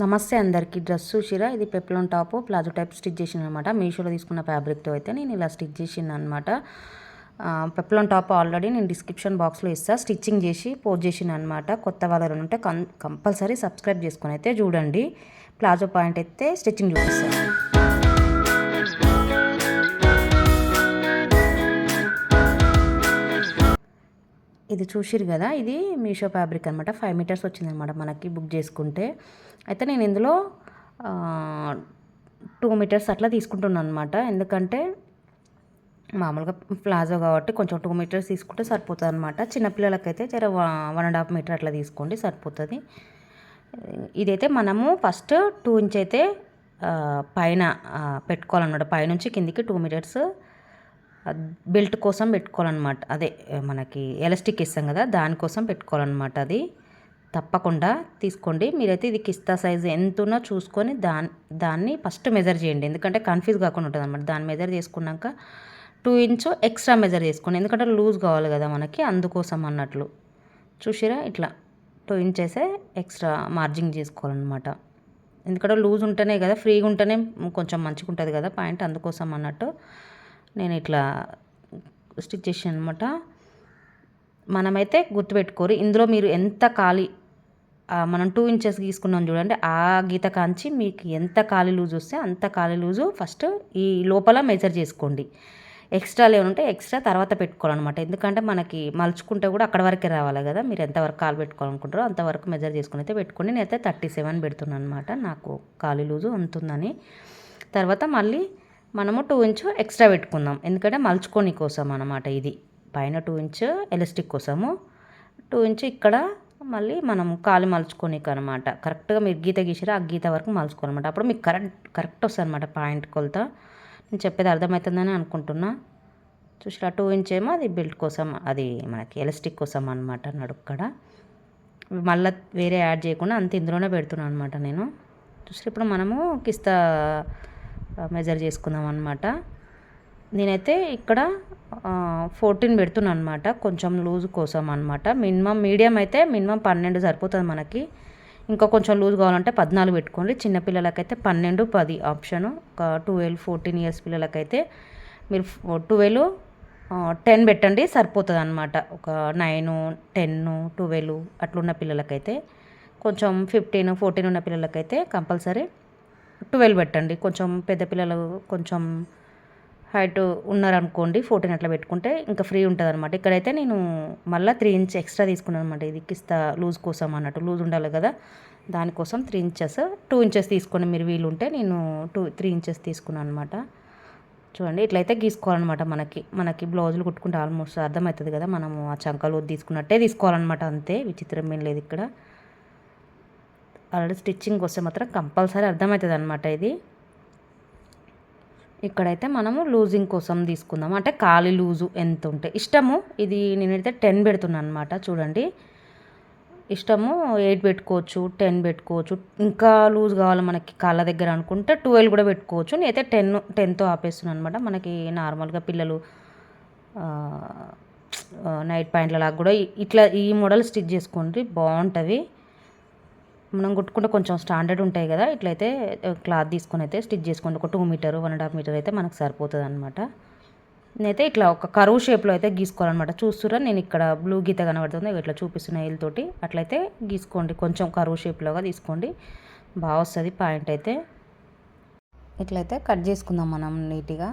నమస్తే అందరికీ. డ్రెస్ చూసిరా? ఇది peplum top. Palazzo type stitch చేసిన అనమాట మీషోలో తీసుకున్న ఫ్యాబ్రిక్తో అయితే నేను ఇలా స్టిచ్ చేసిన అనమాట పెప్లోన్ టాప్ ఆల్రెడీ నేను డిస్క్రిప్షన్ బాక్స్లో ఇస్తాను స్టిచ్చింగ్ చేసి పోస్ట్ చేసిన అనమాట కొత్త వాళ్ళు ఉంటే కం కంపల్సరీ సబ్స్క్రైబ్ చేసుకొని అయితే చూడండి. ప్లాజో పాయింట్ అయితే స్టిచ్చింగ్ చూపిస్తాను ఇది చూసిరు కదా ఇది మీషో ఫ్యాబ్రిక్ అనమాట ఫైవ్ మీటర్స్ వచ్చిందనమాట మనకి బుక్ చేసుకుంటే. అయితే నేను ఇందులో టూ మీటర్స్ అట్లా తీసుకుంటున్నాను అనమాట ఎందుకంటే మామూలుగా ప్లాజో కాబట్టి కొంచెం టూ మీటర్స్ తీసుకుంటే సరిపోతుంది అనమాట చిన్నపిల్లలకైతే జర వన్ అండ్ హాఫ్ మీటర్ అట్లా తీసుకోండి సరిపోతుంది. ఇదైతే మనము ఫస్ట్ టూ ఇంచ్ అయితే పైన పెట్టుకోవాలన్నమాట. పైనుంచి కిందికి టూ మీటర్స్ బెల్ట్ కోసం పెట్టుకోవాలన్నమాట. అదే మనకి ఎలాస్టిక్ ఇస్తాం కదా దానికోసం పెట్టుకోవాలన్నమాట అది. తప్పకుండా తీసుకోండి. మీరైతే ఇది కిస్తా సైజు ఎంతున్నా చూసుకొని దాని దాన్ని ఫస్ట్ మెజర్ చేయండి. ఎందుకంటే కన్ఫ్యూజ్ కాకుండా ఉంటుంది అనమాట దాన్ని మెజర్ చేసుకున్నాక టూ ఇంచు ఎక్స్ట్రా మెజర్ చేసుకోండి. ఎందుకంటే లూజ్ కావాలి కదా మనకి అందుకోసం అన్నట్లు. చూసిరా? ఇట్లా టూ ఇంచెసే ఎక్స్ట్రా మార్జింగ్ చేసుకోవాలన్నమాట. ఎందుకంటే లూజ్ ఉంటేనే కదా ఫ్రీగా ఉంటేనే కొంచెం మంచిగా ఉంటుంది కదా పాయింట్ అందుకోసం అన్నట్టు. నేను ఇట్లా స్టిచ్ చేసాను అనమాట మనమైతే గుర్తుపెట్టుకోరు. ఇందులో మీరు ఎంత ఖాళీ మనం టూ ఇంచెస్ గీసుకున్నాం చూడండి ఆ గీత కాంచి మీకు ఎంత ఖాళీ లూజ్ వస్తే అంత ఖాళీ లూజు ఫస్ట్ ఈ లోపల మెజర్ చేసుకోండి. ఎక్స్ట్రా ఉంటే ఎక్స్ట్రా తర్వాత పెట్టుకోవాలన్నమాట. ఎందుకంటే మనకి మలుచుకుంటే కూడా అక్కడ వరకే రావాలి కదా. మీరు ఎంతవరకు కాలు పెట్టుకోవాలనుకుంటారో అంతవరకు మెజర్ చేసుకుని అయితే పెట్టుకోండి. నేనైతే థర్టీ సెవెన్ పెడుతున్నాను అనమాట నాకు ఖాళీ లూజు ఉంటుందని. తర్వాత మళ్ళీ మనము టూ ఇంచ్ ఎక్స్ట్రా పెట్టుకుందాం. ఎందుకంటే మలుచుకొని కోసం అనమాట ఇది. పైన టూ ఇంచ్ ఎలాస్టిక్ కోసము. టూ ఇంచ్ ఇక్కడ మళ్ళీ మనం కాలు మలుచుకోనిక అనమాట కరెక్ట్గా మీరు గీత గీసారా ఆ గీత వరకు మలుచుకోనమాట అప్పుడు మీకు కరెక్ట్ కరెక్ట్ వస్తుంది అనమాట పాయింట్ కొలత. నేను చెప్పేది అర్థమవుతుందని అనుకుంటున్నా. చూసిరా టూ ఇంచ్ ఏమో అది బెల్ట్ కోసం అది మనకి ఎలాస్టిక్ కోసం అనమాట నడుక్కడ మళ్ళీ వేరే యాడ్ చేయకుండా అంత ఇందులోనే పెడుతున్నాను అనమాట నేను. చూసి ఇప్పుడు మనము కిస్తా మెజర్ చేసుకుందాం అనమాట నేనైతే ఇక్కడ ఫోర్టీన్ పెడుతున్నాను అనమాట కొంచెం లూజ్ కోసం అనమాట మినిమం మీడియం అయితే మినిమం పన్నెండు సరిపోతుంది మనకి. ఇంకా కొంచెం లూజ్ కావాలంటే పద్నాలుగు పెట్టుకోండి. చిన్నపిల్లలకైతే పన్నెండు పది ఆప్షను ఒక ట్వెల్వ్ ఫోర్టీన్ ఇయర్స్ పిల్లలకైతే మీరు ట్వెల్వ్ టెన్ పెట్టండి సరిపోతుంది అనమాట ఒక నైన్ టెన్ ట్వెల్వ్ అట్లున్న పిల్లలకైతే. కొంచెం ఫిఫ్టీన్ ఫోర్టీన్ ఉన్న పిల్లలకైతే కంపల్సరీ ట్వెల్వ్ పెట్టండి. కొంచెం పెద్ద పిల్లలు కొంచెం హైట్ ఉన్నారనుకోండి ఫోర్టీన్ అట్లా పెట్టుకుంటే ఇంకా ఫ్రీ ఉంటుంది అనమాట ఇక్కడైతే నేను మళ్ళీ త్రీ ఇంచ్ ఎక్స్ట్రా తీసుకున్నాను అనమాట ఇది కిస్తా లూజ్ కోసం అన్నట్టు లూజ్ ఉండాలి కదా. దానికోసం త్రీ ఇంచెస్ టూ ఇంచెస్ తీసుకొని మీరు వీలు ఉంటే నేను టూ త్రీ ఇంచెస్ తీసుకున్నాను అనమాట చూడండి ఇట్లయితే గీసుకోవాలన్నమాట మనకి. మనకి బ్లౌజులు కుట్టుకుంటే ఆల్మోస్ట్ అర్థమవుతుంది కదా. మనము ఆ చంకలు తీసుకున్నట్టే తీసుకోవాలన్నమాట అంతే. విచిత్రం ఏం లేదు ఇక్కడ. ఆల్రెడీ స్టిచ్చింగ్ వస్తే మాత్రం కంపల్సరీ అర్థమవుతుంది అనమాట ఇది. ఇక్కడైతే మనము లూజింగ్ కోసం తీసుకుందాం. అంటే ఖాళీ లూజు ఎంత ఉంటే. ఇష్టము ఇది నేనైతే టెన్ పెడుతున్నాను అనమాట చూడండి. ఇష్టము ఎయిట్ పెట్టుకోవచ్చు టెన్ పెట్టుకోవచ్చు. ఇంకా లూజ్ కావాలి మనకి కాళ్ళ దగ్గర అనుకుంటే ట్వెల్వ్ కూడా పెట్టుకోవచ్చు. నేనైతే టెన్ టెన్తో ఆపేస్తున్నాను అనమాట మనకి నార్మల్గా పిల్లలు నైట్ ప్యాంట్లలాగా కూడా ఇట్లా ఈ మోడల్ స్టిచ్ చేసుకోండి. బాగుంటుంది. మనం కుట్టుకుంటే కొంచెం స్టాండర్డ్ ఉంటాయి కదా ఇట్లయితే క్లాత్ తీసుకొని అయితే స్టిచ్ చేసుకోండి ఒక two metre one and half metre అయితే మనకు సరిపోతుంది అనమాట నేనైతే ఇట్లా ఒక కరువు షేప్లో అయితే గీసుకోవాలన్నమాట. చూస్తురా నేను ఇక్కడ బ్లూ గీత కనబడుతుంది ఇట్లా చూపిస్తున్న వీళ్ళతోటి అట్లయితే గీసుకోండి కొంచెం కరువు షేప్లోగా తీసుకోండి. బాగా వస్తుంది పాయింట్ అయితే. ఇట్లయితే కట్ చేసుకుందాం మనం నీట్గా.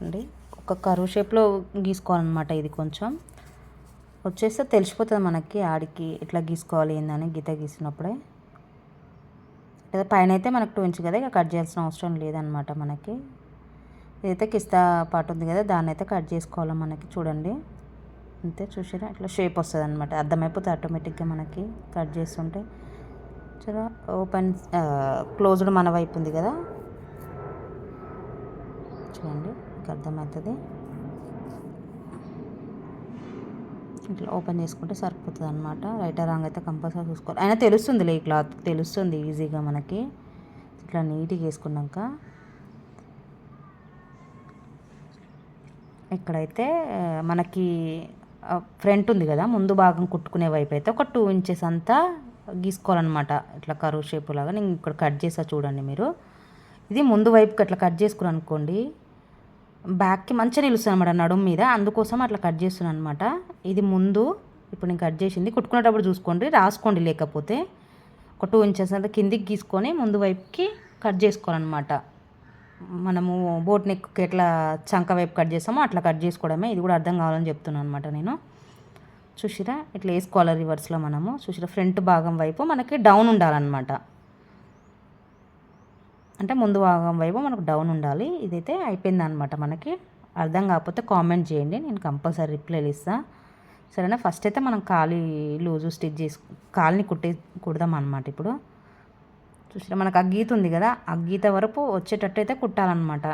అండి ఒక కరువు షేప్లో గీసుకోవాలన్నమాట ఇది కొంచెం. వచ్చేస్తే తెలిసిపోతుంది మనకి ఆడికి ఎట్లా గీసుకోవాలి ఏందని గీత గీసినప్పుడే. లేదా పైన అయితే మనకు టూ ఇంచ్ కదా ఇక కట్ చేయాల్సిన అవసరం లేదనమాట మనకి. ఇదైతే కిస్తా పాటు ఉంది కదా దాన్ని అయితే కట్ చేసుకోవాలి మనకి చూడండి. అంతే చూసారా ఇట్లా షేప్ వస్తుంది అనమాట అర్థమైపోతుంది ఆటోమేటిక్గా మనకి కట్ చేస్తుంటే. చాలా ఓపెన్ క్లోజ్డ్ మన వైపు ఉంది కదా. చూడండి మీకు అర్థమవుతుంది. ఇట్లా ఓపెన్ చేసుకుంటే సరిపోతుంది అనమాట రైట్ రాంగ్ అయితే కంపల్సరీ చూసుకోవాలి. అయినా తెలుస్తుంది ఈ క్లాత్. తెలుస్తుంది ఈజీగా మనకి. ఇట్లా నీట్గా వేసుకున్నాక. ఇక్కడైతే మనకి ఫ్రంట్ ఉంది కదా ముందు భాగం కుట్టుకునే వైపు అయితే ఒక టూ ఇంచెస్ అంతా గీసుకోవాలన్నమాట. ఇట్లా కరువు షేప్ లాగా. నేను ఇక్కడ కట్ చేసా చూడండి మీరు. ఇది ముందు వైపుకి అట్లా కట్ చేసుకుని అనుకోండి బ్యాక్కి మంచిగా నిలుస్తుంది అనమాట నడుము మీద. అందుకోసం అట్లా కట్ చేస్తున్నాను అనమాట ఇది ముందు ఇప్పుడు నేను కట్ చేసింది. కుట్టుకునేటప్పుడు చూసుకోండి రాసుకోండి లేకపోతే ఒక టూ ఇంచెస్ అంతా కిందికి గీసుకొని ముందు వైపుకి కట్ చేసుకోవాలన్నమాట. మనము బోట్ నెక్కి ఎట్లా చంక వైపు కట్ చేస్తామో అట్లా కట్ చేసుకోవడమే. ఇది కూడా అర్థం కావాలని చెప్తున్నాను అనమాట నేను. చూసిరా? ఇట్లా వేసుకోవాలి రివర్స్లో మనము. చూసిరా? ఫ్రంట్ భాగం వైపు మనకి డౌన్ ఉండాలన్నమాట. అంటే ముందు భాగం వైపు మనకు డౌన్ ఉండాలి. ఇదైతే అయిపోయిందనమాట మనకి. అర్థం కాకపోతే కామెంట్ చేయండి. నేను కంపల్సరీ రిప్లైలు ఇస్తాను సరేనా? ఫస్ట్ అయితే మనం ఖాళీ లూజు స్టిచ్ చేసి కాలిని కుట్టే కుడదాం అనమాట ఇప్పుడు. చూసినా మనకు ఆ గీత ఉంది కదా? ఆ గీత వరకు వచ్చేటట్టు అయితే కుట్టాలన్నమాట.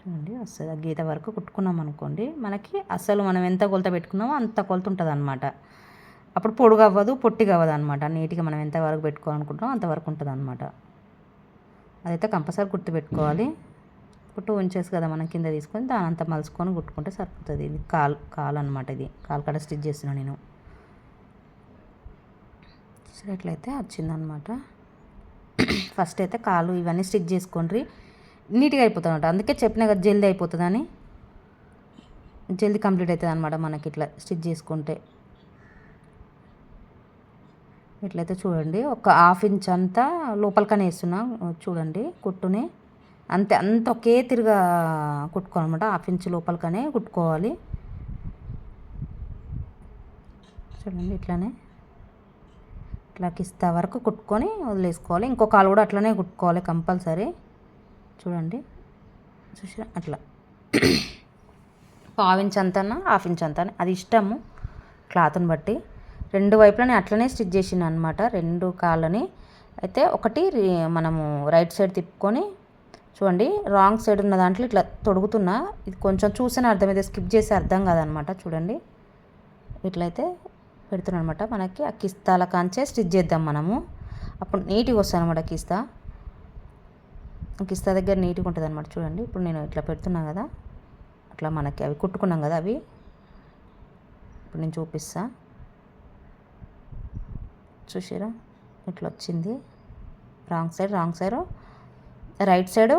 చూడండి వస్తుంది. ఆ గీత వరకు కుట్టుకున్నాం అనుకోండి మనకి అసలు మనం ఎంత కొలత పెట్టుకున్నామో అంత కొలత ఉంటుంది అనమాట అప్పుడు పొడుగు అవ్వదు పొట్టిగా అవ్వదు అనమాట నీట్గా మనం ఎంతవరకు పెట్టుకోవాలనుకుంటున్నాం అంతవరకు ఉంటుంది అనమాట అదైతే కంపల్సరీ గుర్తు పెట్టుకోవాలి ఇప్పుడు టూ ఇంచెస్ కదా మనం కింద తీసుకొని దాని అంతా మలుచుకొని కుట్టుకుంటే సరిపోతుంది. ఇది కాల్ కాల్ అనమాట ఇది. కాల్ కడ స్టిచ్ చేస్తున్నాను నేను. చూసినట్లయితే వచ్చిందనమాట ఫస్ట్ అయితే కాలు ఇవన్నీ స్టిచ్ చేసుకోండి. నీట్గా అయిపోతుంది అనమాట అందుకే చెప్పిన కదా జల్దీ అయిపోతుందని. జల్దీ కంప్లీట్ అవుతుంది అనమాట మనకి ఇట్లా స్టిచ్ చేసుకుంటే. ఇట్లయితే చూడండి ఒక హాఫ్ ఇంచ్ అంతా లోపలికనే వేస్తున్నా చూడండి కుట్టుని. అంతే అంత ఒకే తిరిగా కుట్టుకోవాలన్నమాట హాఫ్ ఇంచ్ లోపలికనే కుట్టుకోవాలి. చూడండి ఇట్లానే ఇట్లా కిస్తా వరకు కుట్టుకొని వదిలేసుకోవాలి. ఇంకో కాలు కూడా అట్లనే కుట్టుకోవాలి కంపల్సరీ. చూడండి చూసి అట్లా. పావు ఇంచ్ అంతనా హాఫ్ ఇంచ్ అంత అది ఇష్టము క్లాత్ని బట్టి. రెండు వైపులని అట్లనే స్టిచ్ చేసిన అనమాట రెండు కాళ్ళని. అయితే ఒకటి మనము రైట్ సైడ్ తిప్పుకొని చూడండి రాంగ్ సైడ్ ఉన్న దాంట్లో ఇట్లా తొడుగుతున్నా. ఇది కొంచెం చూసిన అర్థమైతే స్కిప్ చేసి అర్థం కాదనమాట చూడండి. ఇట్లయితే పెడుతున్నాను అనమాట మనకి. ఆ కిస్తాల కాంచే స్టిచ్ చేద్దాం మనము. అప్పుడు నీట్గా వస్తాను అనమాట కిస్తా. కిస్తా దగ్గర నీట్గా ఉంటుంది అనమాట చూడండి. ఇప్పుడు నేను ఇట్లా పెడుతున్నా కదా అట్లా మనకి అవి కుట్టుకున్నాం కదా అవి. ఇప్పుడు నేను చూపిస్తాను చూసారా ఇట్లా వచ్చింది wrong side wrong side. Right side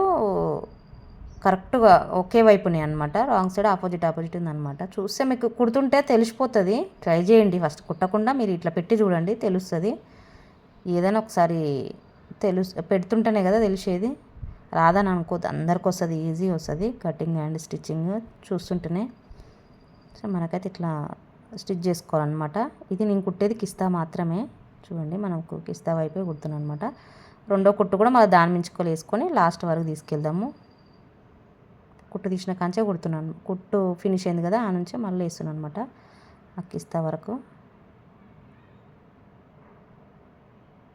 కరెక్ట్గా ఒకే వైపునే అనమాట రాంగ్ సైడ్ ఆపోజిట్ ఆపోజిట్ ఉందనమాట చూస్తే మీకు కుడుతుంటే తెలిసిపోతుంది. ట్రై చేయండి. ఫస్ట్ కుట్టకుండా మీరు ఇట్లా పెట్టి చూడండి. తెలుస్తుంది. ఏదైనా ఒకసారి తెలు పెడుతుంటేనే కదా తెలిసేది. రాదని అనుకోద్దు. అందరికి వస్తుంది. ఈజీ వస్తుంది. కటింగ్ అండ్ స్టిచ్చింగ్ చూస్తుంటేనే. సో మనకైతే ఇట్లా స్టిచ్ చేసుకోవాలన్నమాట. ఇది నేను కుట్టేది కిస్తా మాత్రమే. చూడండి మనకు కిస్తా వైపే కుడుతున్నాను అనమాట రెండో కుట్టు కూడా మళ్ళీ దాని మించుకొని వేసుకొని లాస్ట్ వరకు తీసుకెళ్దాము. కుట్టు తీసిన కాంచే కుడుతున్నాను. కుట్టు ఫినిష్ అయింది కదా ఆ నుంచే మళ్ళీ వేస్తున్నాను అనమాట ఆ కిస్తా వరకు.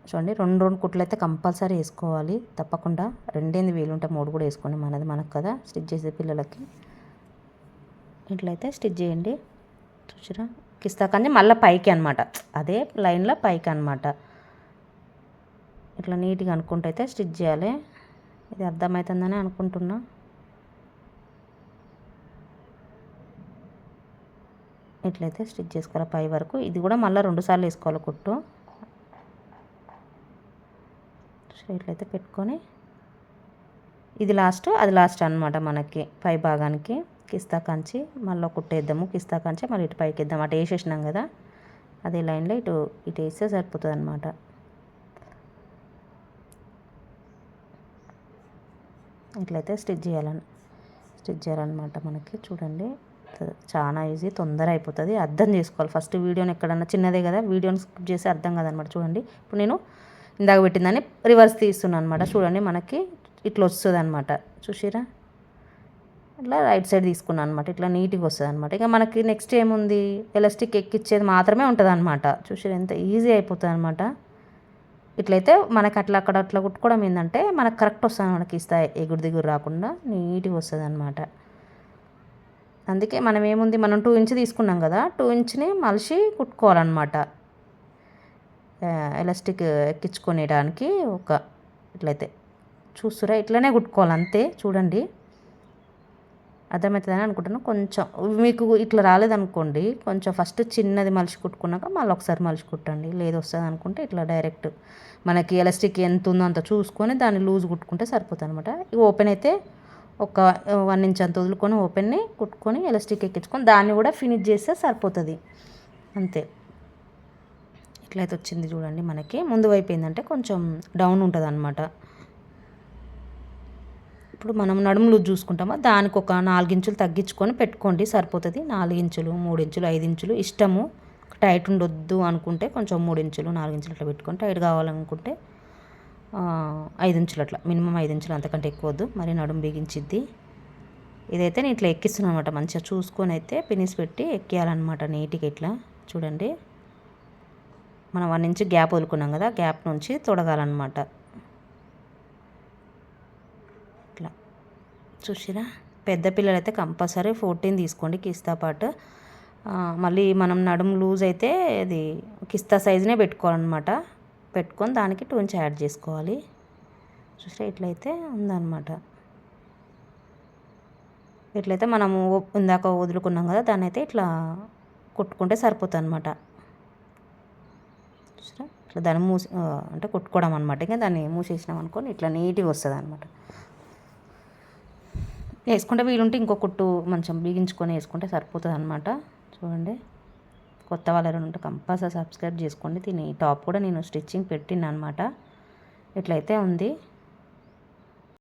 చూడండి రెండు రెండు కుట్లు అయితే కంపల్సరీ వేసుకోవాలి. తప్పకుండా రెండేంది వీలుంటే మూడు కూడా వేసుకోండి. మనది మనకు కదా స్టిచ్ చేసే పిల్లలకి. ఇట్లయితే స్టిచ్ చేయండి. చూసిరా? ఇస్తా కానీ మళ్ళీ పైకి అనమాట అదే లైన్లో పైకి అనమాట ఇట్లా నీట్గా అనుకుంటూ అయితే స్టిచ్ చేయాలి. ఇది అర్థమవుతుందని అనుకుంటున్నా. ఇట్లయితే స్టిచ్ చేసుకోవాలి పై వరకు. ఇది కూడా మళ్ళీ రెండుసార్లు వేసుకోవాలి కుట్టు. ఇట్లయితే పెట్టుకొని ఇది లాస్ట్ అది లాస్ట్ అనమాట మనకి పై భాగానికి. కిస్తా కంచి మళ్ళీ కుట్టేద్దాము కిస్తా కంచి మళ్ళీ ఇటు పైకి వేద్దాం అటు వేసేసినాం కదా అదే లైన్లో ఇటు ఇటు వేస్తే సరిపోతుంది అనమాట ఇట్లయితే స్టిచ్ చేయాలని స్టిచ్ చేయాలన్నమాట మనకి. చూడండి చాలా ఈజీ తొందర అయిపోతుంది. అర్థం చేసుకోవాలి. ఫస్ట్ వీడియోని ఎక్కడన్నా చిన్నదే కదా వీడియోని స్కిప్ చేసి అర్థం కాదనమాట చూడండి ఇప్పుడు నేను ఇందాక పెట్టిందని రివర్స్ తీస్తున్నాను అనమాట చూడండి మనకి ఇట్లా వస్తుంది అనమాట చూసిరా ఇట్లా రైట్ సైడ్ తీసుకున్నాను అనమాట ఇట్లా నీట్గా వస్తుంది అనమాట ఇక మనకి నెక్స్ట్ ఏముంది? ఎలాస్టిక్ ఎక్కిచ్చేది మాత్రమే ఉంటుంది అనమాట చూసి ఎంత ఈజీ అయిపోతుంది అనమాట ఇట్లయితే మనకి అట్లా అక్కడ అట్లా కుట్టుకోవడం ఏంటంటే మనకు కరెక్ట్ వస్తుంది మనకి ఇస్తాయి ఎగురు దిగురు రాకుండా నీట్గా వస్తుంది అనమాట అందుకే మనం ఏముంది? మనం టూ ఇంచ్ తీసుకున్నాం కదా టూ ఇంచ్ని మలిసి కుట్టుకోవాలన్నమాట. ఎలాస్టిక్ ఎక్కించుకునేడానికి ఒక ఇట్లయితే. చూస్తురా ఇట్లనే కుట్టుకోవాలి అంతే చూడండి. అర్థమవుతుందని అనుకుంటున్నాను. కొంచెం మీకు ఇట్లా రాలేదనుకోండి కొంచెం ఫస్ట్ చిన్నది మలిచి కుట్టుకున్నాక మళ్ళీ ఒకసారి మలిచి కుట్టండి. లేదు వస్తుంది అనుకుంటే ఇట్లా డైరెక్ట్ మనకి ఎలాస్టిక్ ఎంత ఉందో అంత చూసుకొని దాన్ని లూజ్ కుట్టుకుంటే సరిపోతుంది అనమాట ఓపెన్ అయితే ఒక వన్ ఇంచ్ అంత వదులుకొని ఓపెన్ని కుట్టుకొని ఎలాస్టిక్ ఎక్కించుకొని దాన్ని కూడా ఫినిష్ చేస్తే సరిపోతుంది. అంతే. ఇట్లయితే వచ్చింది చూడండి మనకి. ముందు వైపు ఏంటంటే కొంచెం డౌన్ ఉంటుంది అనమాట ఇప్పుడు మనం నడుము లూజ్ చూసుకుంటామో? దానికి ఒక నాలుగించులు తగ్గించుకొని పెట్టుకోండి సరిపోతుంది. నాలుగించులు మూడించులు ఐదించులు ఇష్టము. టైట్ ఉండొద్దు అనుకుంటే కొంచెం మూడించులు నాలుగించులు అట్లా పెట్టుకొని టైట్ కావాలనుకుంటే ఐదు ఇంచులు అట్లా. మినిమం ఐదు ఇంచులు అంతకంటే ఎక్కువద్దు మరి నడుము బిగించిద్ది. ఇదైతే నేను ఇట్లా ఎక్కిస్తున్నాను అనమాట మంచిగా చూసుకొని అయితే పినిస్ పెట్టి ఎక్కియాలన్నమాట నీట్గా ఇట్లా. చూడండి. మనం వన్ ఇంచ్ గ్యాప్ వదులుకున్నాం కదా గ్యాప్ నుంచి తొడగాలన్నమాట ఇట్లా చూసిరా? పెద్ద పిల్లలైతే కంపల్సరీ ఫోర్టీన్ తీసుకోండి కిస్తా పాటు. మళ్ళీ మనం నడుము లూజ్ అయితే అది కిస్తా సైజునే పెట్టుకోవాలన్నమాట. పెట్టుకొని దానికి టూ ఇంచ్ యాడ్ చేసుకోవాలి. చూసినా ఇట్లయితే ఉందన్నమాట. ఇట్లయితే మనము ఇందాక వదులుకున్నాం కదా దాన్ని అయితే ఇట్లా కుట్టుకుంటే సరిపోతుంది అనమాట చూసినా ఇట్లా దాన్ని మూసి అంటే కుట్టుకోవడం అనమాట ఇంకా దాన్ని మూసేసినాం అనుకోని ఇట్లా నీట్గా వస్తుంది అనమాట వేసుకుంటే వీలుంటే ఇంకో కుట్టు మంచం బిగించుకొని వేసుకుంటే సరిపోతుంది అనమాట చూడండి. కొత్త వాళ్ళు ఉంటే కంపల్సరీ సబ్స్క్రైబ్ చేసుకోండి. దీని టాప్ కూడా నేను స్టిచ్చింగ్ పెట్టిన అనమాట ఇట్లయితే ఉంది.